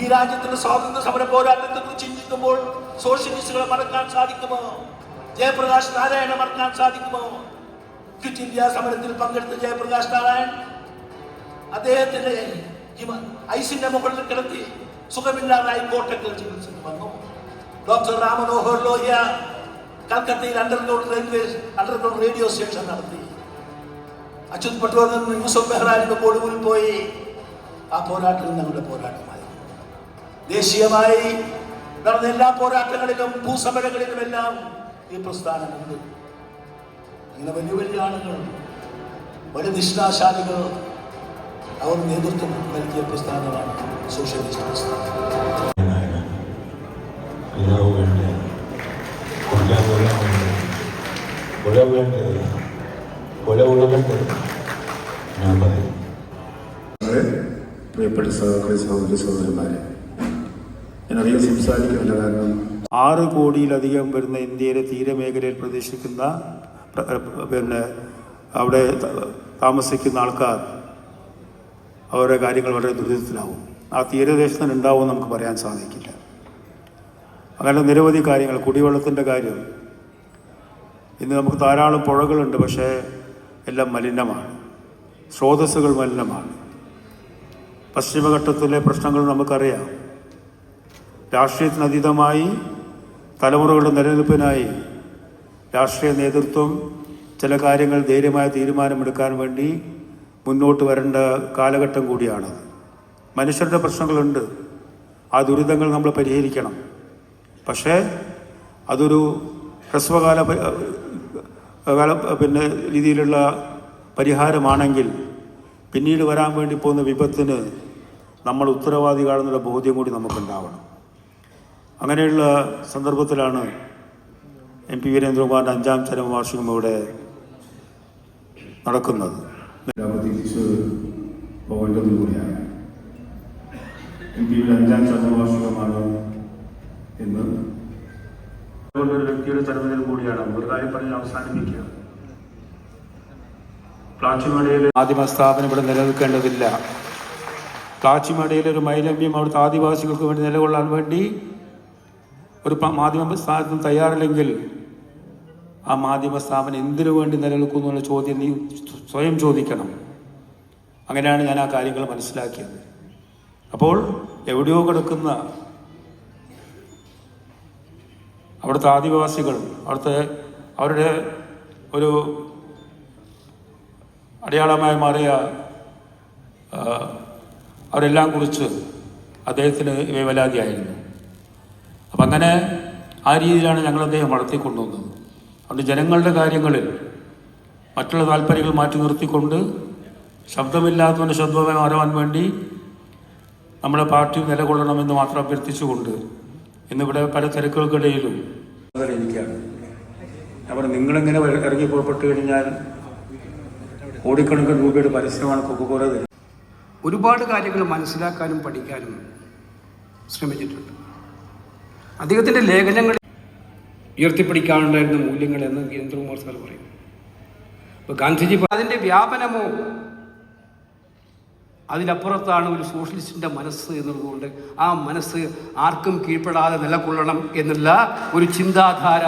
ഈ രാജ്യത്തിന്റെ സ്വാതന്ത്ര്യ സമര പോരാട്ടത്തെ കുറിച്ച് ചിന്തിക്കുമ്പോൾ സോഷ്യലിസ്റ്റുകളെ മറക്കാൻ സാധിക്കുമോ? ജയപ്രകാശ് നാരായണ മറക്കാൻ സാധിക്കുമോ? ക്വിറ്റ് ഇന്ത്യ സമരത്തിൽ പങ്കെടുത്ത ജയപ്രകാശ് നാരായൺ അദ്ദേഹത്തിന്റെ ഐസിന്റെ മുകളിൽ കിടത്തി സുഖമില്ലാതായി കോട്ടക്കൽ ചികിത്സയ്ക്ക് വന്നു. Doctor Ram Manohar Lohia കൽക്കത്തയിൽ underground railway underground radio station നടത്തി. അച്യുത് പട്വർദ്ധൻ യൂസഫ് ബെഹ്റാനിന്റെ കൊടുവിൽ പോയി. ആ പോരാട്ടം ഞങ്ങളുടെ പോരാട്ടമായി ദേശീയമായി നടന്ന എല്ലാ പോരാട്ടങ്ങളിലും ഭൂസമരങ്ങളിലും എല്ലാം ഈ പ്രസ്ഥാനമുണ്ട്. ഇങ്ങനെ വലിയ വലിയ ആളുകൾ വലിയ നിഷ്ഠാശാലികൾ അവർ നേതൃത്വം നൽകിയ പ്രസ്ഥാനമാണ് സോഷ്യലിസ്റ്റ് പ്രസ്ഥാനം. പ്രിയപ്പെട്ട സഹോദരി സഹോദരി സഹോദരന്മാരെ ഞാൻ അധികം സംസാരിക്കുന്നില്ല കാരണം ആറ് കോടിയിലധികം വരുന്ന ഇന്ത്യയിലെ തീരമേഖലയിൽ പ്രതീക്ഷിക്കുന്ന പിന്നെ അവിടെ താമസിക്കുന്ന ആൾക്കാർ അവരുടെ കാര്യങ്ങൾ വളരെ ദുരിതത്തിലാവും. ആ തീരദേശത്തിന് ഉണ്ടാവും നമുക്ക് പറയാൻ സാധിക്കില്ല. അങ്ങനെ നിരവധി കാര്യങ്ങൾ കുടിവെള്ളത്തിന്റെ കാര്യം. ഇന്ന് നമുക്ക് ധാരാളം പുഴകളുണ്ട് പക്ഷേ എല്ലാം മലിനമാണ്. സ്രോതസ്സുകൾ മലിനമാണ്. പശ്ചിമഘട്ടത്തിലെ പ്രശ്നങ്ങൾ നമുക്കറിയാം. രാഷ്ട്രീയത്തിനതീതമായി തലമുറകളുടെ നിലനിൽപ്പിനായി രാഷ്ട്രീയ നേതൃത്വം ചില കാര്യങ്ങൾ ധൈര്യമായ തീരുമാനമെടുക്കാൻ വേണ്ടി മുന്നോട്ട് വരേണ്ട കാലഘട്ടം കൂടിയാണ്. മനുഷ്യരുടെ പ്രശ്നങ്ങളുണ്ട്. ആ ദുരിതങ്ങൾ നമ്മൾ പരിഹരിക്കണം. പക്ഷേ അതൊരു ഹ്രസ്വകാല കാല പിന്നെ രീതിയിലുള്ള പരിഹാരമാണെങ്കിൽ പിന്നീട് വരാൻ വേണ്ടി പോകുന്ന വിപത്തിന് നമ്മൾ ഉത്തരവാദികളെന്നുള്ള ബോധ്യം കൂടി നമുക്കുണ്ടാവണം. അങ്ങനെയുള്ള സന്ദർഭത്തിലാണ് എം പി വീരേന്ദ്രകുമാറിന്റെ അഞ്ചാം ചരമവാർഷികം ഇവിടെ നടക്കുന്നത്. തിരിച്ച് പോകേണ്ടതും കൂടിയാണ്. എം പിയുടെ അഞ്ചാം ചരമവാർഷികമാണ് എന്ന്. ഒരു വ്യക്തിയുടെ ചരമദിനം കൂടിയാണ്. ഒരു കാര്യം പറഞ്ഞ് അവസാനിപ്പിക്കുക. പ്ലാച്ചിമടയിലെ മാധ്യമ സ്ഥാപനം ഇവിടെ നിലനിൽക്കേണ്ടതില്ല. പ്ലാച്ചിമടയിലെ ഒരു മൈലമ്യം അവിടുത്തെ ആദിവാസികൾക്ക് വേണ്ടി നിലകൊള്ളാൻ വേണ്ടി ഒരു മാധ്യമ സ്ഥാപനം തയ്യാറില്ലെങ്കിൽ ആ മാധ്യമ സ്ഥാപനം എന്തിനു വേണ്ടി നിലനിൽക്കുന്നു എന്നുള്ള ചോദ്യം നീ സ്വയം ചോദിക്കണം. അങ്ങനെയാണ് ഞാൻ ആ കാര്യങ്ങൾ മനസ്സിലാക്കിയത്. അപ്പോൾ എവിടെയോ കിടക്കുന്ന അവിടുത്തെ ആദിവാസികൾ അവിടുത്തെ അവരുടെ ഒരു അടയാളമായി മാറിയ അവരെല്ലാം കുറിച്ച് അദ്ദേഹത്തിന് വേവലാതിയായിരുന്നു അപ്പം അങ്ങനെ ആ രീതിയിലാണ് ഞങ്ങൾ അദ്ദേഹം വളർത്തിക്കൊണ്ടുവന്നത്. അതുകൊണ്ട് ജനങ്ങളുടെ കാര്യങ്ങളിൽ മറ്റുള്ള താല്പര്യങ്ങൾ മാറ്റി നിർത്തിക്കൊണ്ട് ശബ്ദമില്ലാത്തവന് ശബ്ദമായി മാറുവാൻ വേണ്ടി നമ്മുടെ പാർട്ടി നിലകൊള്ളണമെന്ന് മാത്രം അഭ്യർത്ഥിച്ചുകൊണ്ട് ഇന്നിവിടെ പല തിരക്കുകൾക്കിടയിലും ഇരിക്കുകയാണ്. അവർ നിങ്ങളിങ്ങനെ ഇറങ്ങി പുറപ്പെട്ടു കഴിഞ്ഞാൽ കോടിക്കണക്കിന് രൂപയുടെ പരസ്യമാണ് കൊക്കോല തരുന്നത്. ഒരുപാട് കാര്യങ്ങൾ മനസ്സിലാക്കാനും പഠിക്കാനും ശ്രമിച്ചിട്ടുണ്ട്. അദ്ദേഹത്തിന്റെ ലേഖനങ്ങൾ ഉയർത്തിപ്പിടിക്കാനുണ്ടായിരുന്ന മൂല്യങ്ങൾ എന്ന് വീരേന്ദ്രകുമാർ സാർ പറയും. ഇപ്പോൾ ഗാന്ധിജി അതിന്റെ അതിന്റെ വ്യാപനമോ അതിനപ്പുറത്താണ് ഒരു സോഷ്യലിസ്റ്റിന്റെ മനസ്സ് എന്നുള്ളതുകൊണ്ട് ആ മനസ്സ് ആർക്കും കീഴ്പ്പെടാതെ നിലകൊള്ളണം എന്നുള്ള ഒരു ചിന്താധാര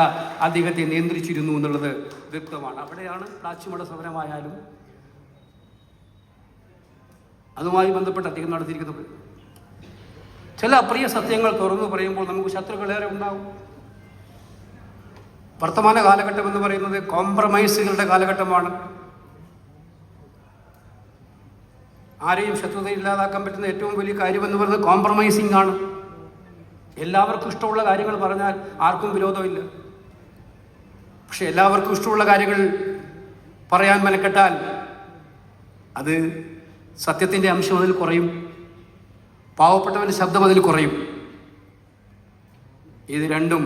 അദ്ദേഹത്തെ നിയന്ത്രിച്ചിരുന്നു എന്നുള്ളത് വ്യക്തമാണ്. അവിടെയാണ് പ്ലാച്ചിമട സമരമായാലും അതുമായി ബന്ധപ്പെട്ട് അദ്ദേഹം നടത്തിയിരിക്കുന്നത്. ചില അപ്രിയ സത്യങ്ങൾ തുറന്നു പറയുമ്പോൾ നമുക്ക് ശത്രുക്കളേറെ ഉണ്ടാവും. വർത്തമാന കാലഘട്ടം എന്ന് പറയുന്നത് കോംപ്രമൈസുകളുടെ കാലഘട്ടമാണ്. ആരെയും ശത്രുത ഇല്ലാതാക്കാൻ പറ്റുന്ന ഏറ്റവും വലിയ കാര്യം എന്ന് പറയുന്നത് കോംപ്രമൈസിംഗ് ആണ്. എല്ലാവർക്കും ഇഷ്ടമുള്ള കാര്യങ്ങൾ പറഞ്ഞാൽ ആർക്കും വിരോധമില്ല. പക്ഷെ എല്ലാവർക്കും ഇഷ്ടമുള്ള കാര്യങ്ങൾ പറയാൻ മെനക്കെട്ടാൽ അത് സത്യത്തിന്റെ അംശം അതിൽ കുറയും. പാവപ്പെട്ടവന്റെ ശബ്ദം അതിൽ കുറയും. ഇത് രണ്ടും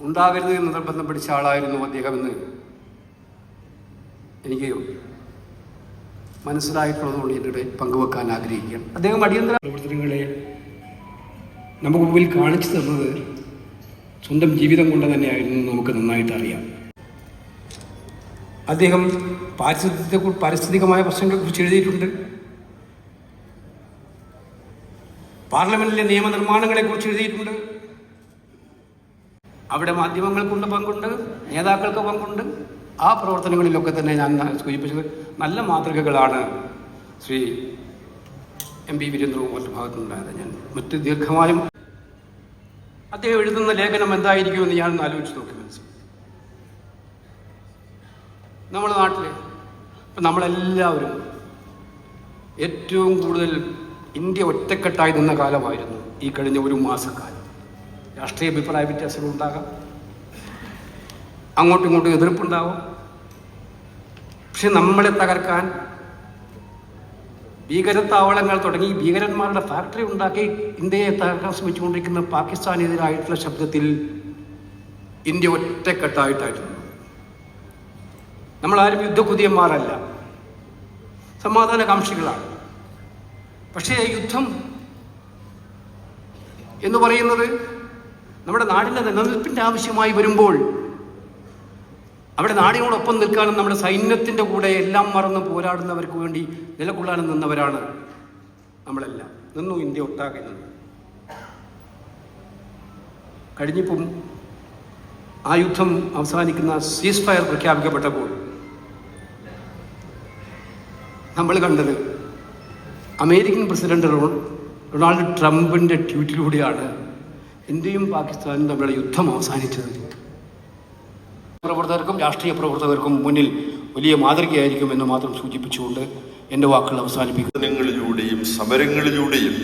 ഉണ്ടാകരുത് എന്ന് നിർബന്ധം പിടിച്ച ആളായിരുന്നു അദ്ദേഹമെന്ന് എനിക്ക് മനസ്സിലായിട്ടുള്ളതുകൊണ്ട് എന്നിവിടെ പങ്കുവെക്കാൻ ആഗ്രഹിക്കുകയാണ്. അദ്ദേഹം അടിയന്തര പ്രവർത്തനങ്ങളെ നമുക്ക് മുമ്പിൽ കാണിച്ചു തന്നത് സ്വന്തം ജീവിതം കൊണ്ട് തന്നെയായിരുന്നു നമുക്ക് നന്നായിട്ട് അറിയാം. അദ്ദേഹം പാരിസ്ഥിതിയെ പാരിസ്ഥിതികമായ പ്രശ്നങ്ങളെ കുറിച്ച് എഴുതിയിട്ടുണ്ട്. പാർലമെന്റിലെ നിയമനിർമ്മാണങ്ങളെക്കുറിച്ച് എഴുതിയിട്ടുണ്ട്. അവിടെ മാധ്യമങ്ങൾക്കുണ്ട് പങ്കുണ്ട് നേതാക്കൾക്ക് പങ്കുണ്ട്. ആ പ്രവർത്തനങ്ങളിലൊക്കെ തന്നെ ഞാൻ സൂചിപ്പിച്ചത് നല്ല മാതൃകകളാണ് ശ്രീ എം പി വീരേന്ദ്രകുമാറിന്റെ ഭാഗത്തുനിന്നുണ്ടായത്. ഞാൻ മറ്റ് ദീർഘമായും അദ്ദേഹം എഴുതുന്ന ലേഖനം എന്തായിരിക്കുമെന്ന് ഞാൻ ആലോചിച്ച് നോക്കി മനസ്സിലാക്കി നമ്മുടെ നാട്ടിൽ നമ്മളെല്ലാവരും ഏറ്റവും കൂടുതൽ ഇന്ത്യ ഒറ്റക്കെട്ടായി നിന്ന കാലമായിരുന്നു ഈ കഴിഞ്ഞ ഒരു മാസക്കാലം. രാഷ്ട്രീയ അഭിപ്രായ വ്യത്യാസങ്ങൾ ഉണ്ടാകാം. അങ്ങോട്ടും ഇങ്ങോട്ടും എതിർപ്പുണ്ടാവും. പക്ഷെ നമ്മളെ തകർക്കാൻ ഭീകരത്താവളങ്ങൾ തുടങ്ങി ഭീകരന്മാരുടെ ഫാക്ടറി ഉണ്ടാക്കി ഇന്ത്യയെ തകർക്കാൻ ശ്രമിച്ചുകൊണ്ടിരിക്കുന്ന പാകിസ്ഥാനെതിരായിട്ടുള്ള ശബ്ദത്തിൽ ഇന്ത്യ ഒറ്റക്കെട്ടായിട്ടായിരുന്നു. നമ്മളാരും യുദ്ധകുതിയന്മാരല്ല സമാധാനകാംക്ഷികളാണ്. പക്ഷേ യുദ്ധം എന്ന് പറയുന്നത് നമ്മുടെ നാടിന്റെ നിലനിൽപ്പിന്റെ ആവശ്യമായി വരുമ്പോൾ അവിടെ നാടിനോടൊപ്പം നിൽക്കാനും നമ്മുടെ സൈന്യത്തിന്റെ കൂടെ എല്ലാം മറന്ന് പോരാടുന്നവർക്ക് വേണ്ടി നിലകൊള്ളാനും നിന്നവരാണ് നമ്മളെല്ലാം. നിന്നു ഇന്ത്യ ഒട്ടാകെ നിന്നു. കഴിഞ്ഞിപ്പം ആ യുദ്ധം അവസാനിക്കുന്ന സീസ് ഫയർ പ്രഖ്യാപിക്കപ്പെട്ടപ്പോൾ നമ്മൾ കണ്ടത് അമേരിക്കൻ പ്രസിഡന്റ് ഡൊണാൾഡ് ട്രംപിന്റെ ട്വീറ്റിലൂടെയാണ് ഇന്ത്യയും പാകിസ്ഥാനും തമ്മിലുള്ള യുദ്ധം അവസാനിച്ചത്. പ്രവർത്തകർക്കും രാഷ്ട്രീയ പ്രവർത്തകർക്കും മുന്നിൽ വലിയ മാതൃകയായിരിക്കും എന്ന് മാത്രം സൂചിപ്പിച്ചുകൊണ്ട് എന്റെ വാക്കുകൾ അവസാനിപ്പിക്കുന്നു. സമരങ്ങളിലൂടെയും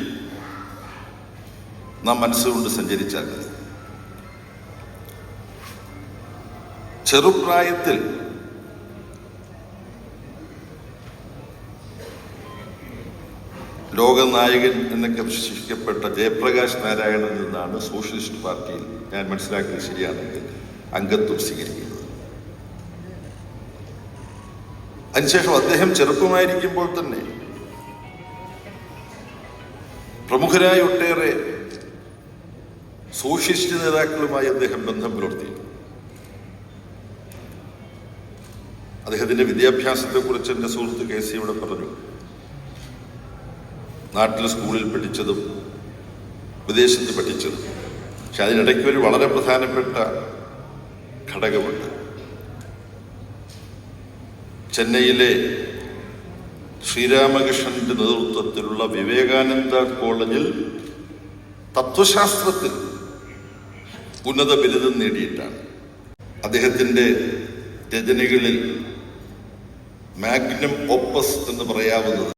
നാം മനസ്സുകൊണ്ട് സഞ്ചരിച്ചാൽ ചെറുപ്രായത്തിൽ ലോകനായകൻ എന്നൊക്കെ വിശേഷിക്കപ്പെട്ട ജയപ്രകാശ് നാരായണനിൽ നിന്നാണ് സോഷ്യലിസ്റ്റ് പാർട്ടിയിൽ ഞാൻ മനസ്സിലാക്കിയത് ശരിയാണെങ്കിൽ അംഗത്വം സ്വീകരിക്കുന്നത്. അതിനുശേഷം അദ്ദേഹം ചെറുപ്പമായിരിക്കുമ്പോൾ തന്നെ പ്രമുഖരായ ഒട്ടേറെ സോഷ്യലിസ്റ്റ് നേതാക്കളുമായി അദ്ദേഹം ബന്ധം പുലർത്തി അദ്ദേഹത്തിന്റെ വിദ്യാഭ്യാസത്തെക്കുറിച്ച് എന്റെ സുഹൃത്ത് കെ സി ഇവിടെ പറഞ്ഞു. നാട്ടിൽ സ്കൂളിൽ പഠിച്ചതും വിദേശത്ത് പഠിച്ചതും. പക്ഷെ അതിനിടയ്ക്ക് ഒരു വളരെ പ്രധാനപ്പെട്ട ഘടകമുണ്ട്. ചെന്നൈയിലെ ശ്രീരാമകൃഷ്ണന്റെ നേതൃത്വത്തിലുള്ള വിവേകാനന്ദ കോളേജിൽ തത്വശാസ്ത്രത്തിൽ ഉന്നത ബിരുദം നേടിയിട്ടാണ്. അദ്ദേഹത്തിന്റെ രചനകളിൽ മാഗ്നം ഓപ്പസ് എന്ന് പറയാവുന്നത്